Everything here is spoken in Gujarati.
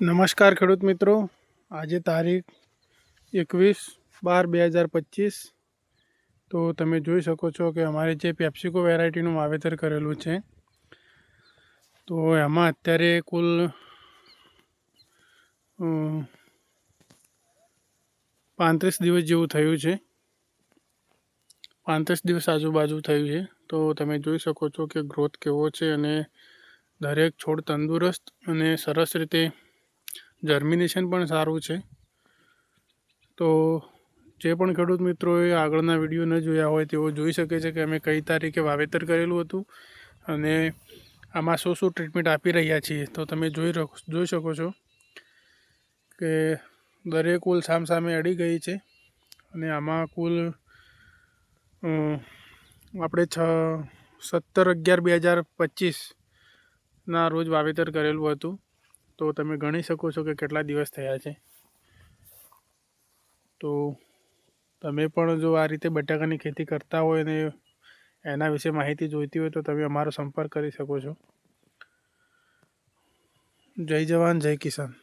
નમસ્કાર ખેડૂત મિત્રો. આજે તારીખ એકવીસ બાર બે હજાર પચીસ. તો તમે જોઈ શકો છો કે અમારે જે પેપ્સિકો વેરાયટીનું વાવેતર કરેલું છે, તો એમાં અત્યારે કુલ પાંત્રીસ દિવસ જેવું થયું છે. પાંત્રીસ દિવસ આજુબાજુ થયું છે. તો તમે જોઈ શકો છો કે ગ્રોથ કેવો છે અને દરેક છોડ તંદુરસ્ત અને સરસ રીતે જર્મિનેશન પણ સારું છે. તો જે પણ ખેડૂત મિત્રોએ આગળના વીડિયો ન જોયા હોય તેઓ જોઈ શકે છે કે અમે કઈ તારીખે વાવેતર કરેલું હતું અને આમાં શું શું ટ્રીટમેન્ટ આપી રહ્યા છીએ. તો તમે જોઈ જોઈ શકો છો કે દરેક કુલ સામસામે અડી ગઈ છે અને આમાં કુલ આપણે છ, સત્તર અગિયાર બે હજાર પચીસના રોજ વાવેતર કરેલું હતું. તો તમે ગણી શકો છો કે કેટલા દિવસ થયા છે. તો તમે પણ જો આ રીતે બટાકાની ખેતી કરતા હોય ને એના વિશે માહિતી જોઈતી હોય તો તમે અમારો સંપર્ક કરી શકો છો. જય જવાન, જય કિસાન.